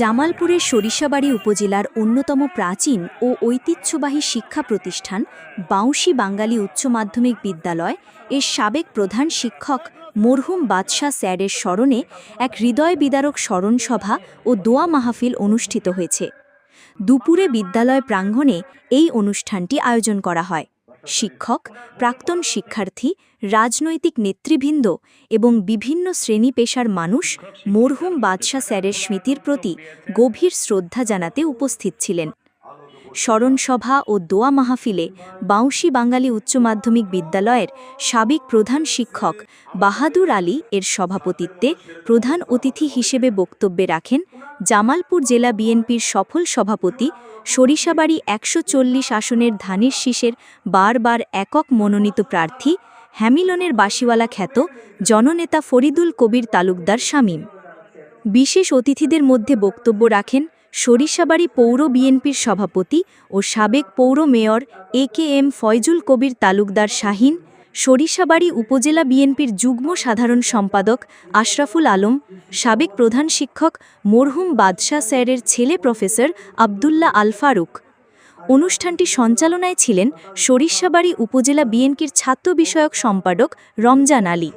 জামালপুরের সরিষাবাড়ি উপজেলার অন্যতম প্রাচীন ও ঐতিহ্যবাহী শিক্ষা প্রতিষ্ঠান বাউসি বাঙালি উচ্চ মাধ্যমিক বিদ্যালয় এর সাবেক প্রধান শিক্ষক মরহুম বাদশাহ স্যারের স্মরণে এক হৃদয় বিদারক স্মরণসভা ও দোয়া মাহফিল অনুষ্ঠিত হয়েছে। দুপুরে বিদ্যালয় প্রাঙ্গণে এই অনুষ্ঠানটি আয়োজন করা হয়। শিক্ষক, প্রাক্তন শিক্ষার্থী, রাজনৈতিক নেতৃবৃন্দ এবং বিভিন্ন শ্রেণি পেশার মানুষ মরহুম বাদশাহ স্যারের স্মৃতির প্রতি গভীর শ্রদ্ধা জানাতে উপস্থিত ছিলেন। স্মরণসভা ও দোয়া মাহফিলে বাউসি বাঙালি উচ্চ মাধ্যমিক বিদ্যালয়ের সাবেক প্রধান শিক্ষক বাহাদুর আলী এর সভাপতিত্বে প্রধান অতিথি হিসেবে বক্তব্যে রাখেন জামালপুর জেলা বিএনপির সফল সভাপতি সরিষাবাড়ি একশো চল্লিশ আসনের ধানের শীষের বারবার একক মনোনীত প্রার্থী হ্যামিলনের বাসিওয়ালা খ্যাত জননেতা ফরিদুল কবির তালুকদার শামীম। বিশেষ অতিথিদের মধ্যে বক্তব্য রাখেন সরিষাবাড়ি পৌর বিএনপির সভাপতি ও সাবেক পৌর mayor A K M Faizul Kabir Talukdar Shahin, Sarishabari উপজেলা বিএনপির যুগ্ম সাধারণ সম্পাদক আশরাফুল আলম, সাবেক প্রধান শিক্ষক মরহুম বাদশাহ স্যারের ছেলে প্রফেসর আবদুল্লাহ আল ফারুক। অনুষ্ঠানটি সঞ্চালনায় ছিলেন সরিষাবাড়ি উপজেলা বিএনপির ছাত্র বিষয়ক সম্পাদক রমজান আলী।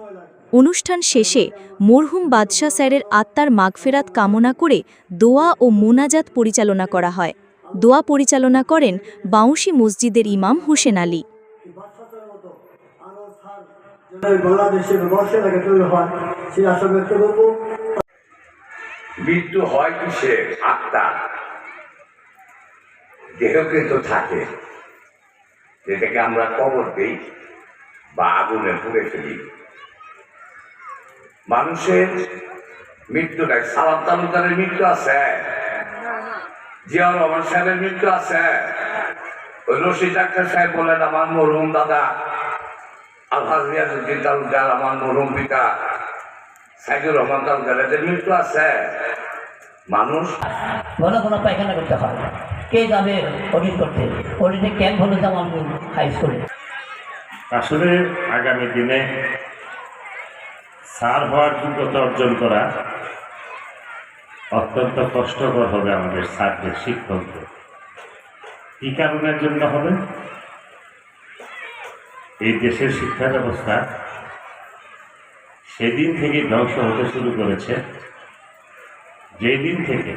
অনুষ্ঠান শেষে মরহুম বাদশাহ স্যারের আত্মার মাগফেরাত কামনা করে দোয়া ও মোনাজাত পরিচালনা করা হয়। দোয়া পরিচালনা করেন বাউসি মসজিদের ইমাম হোসেন আলী। মৃত্যু হয় আত্মা। দেহ কিন্তু থাকে। যেটাকে আমরা কবর দিই বা আগুনে পুড়ে ফেলি। মানুষের মৃত্যু নাই। সালাম তালুকারের মৃত্যু আছে। জিয়াউর রহমান সাহেবের মৃত্যু আছে। ওই রশিদ ডাক্তার সাহেব বলেন আমার মরহুম দাদা আলহাজ রিয়াজুদ্দিন তালুকদার আমার মরহুম পিতা সাইদুর রহমান তালুকদার এদের মৃত্যু আছে। মানুষ ঘন ঘন পায়খানা করতে হয়? কে যাবে অডিট করতে? অডিটে ক্যাম্প হলো জামালপুর হাই স্কুলে? আসলে আগামী দিনে সার হওয়ার যোগ্যতা অর্জন করা অত্যন্ত কষ্টকর হবে আমাদের ছাত্রের শিক্ষকদের কী কারণের জন্য হবে? এই দেশের শিক্ষা ব্যবস্থা সেদিন থেকে ধ্বংস হতে শুরু করেছে। যেই দিন থেকে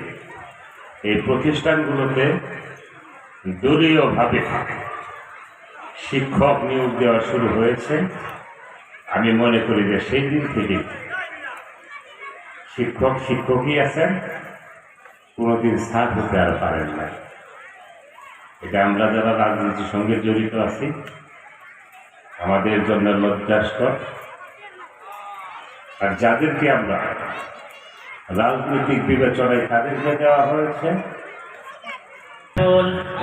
এই প্রতিষ্ঠানগুলোতে দলীয়ভাবে শিক্ষক নিয়োগ দেওয়া শুরু হয়েছে। আমি মনে করি যে সেই দিন থেকে শিক্ষক শিক্ষকই আছেন কোনোদিন স্থান হতে আর পারেন না এটা আমরা যারা রাজনীতির সঙ্গে জড়িত আছি আমাদের জন্য লজ্জাস্কর আর যাদেরকে আমরা রাজনৈতিক বিবেচনায় তাদেরকে দেওয়া হয়েছে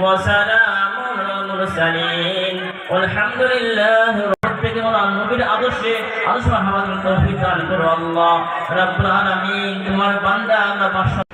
وسلام على المرسلين والحمد لله নবীর আদর্শ হামাদের তৌফিক দান করো আল্লাহ রাব্বুল আলামিন তোমার বান্দা আল্লাহ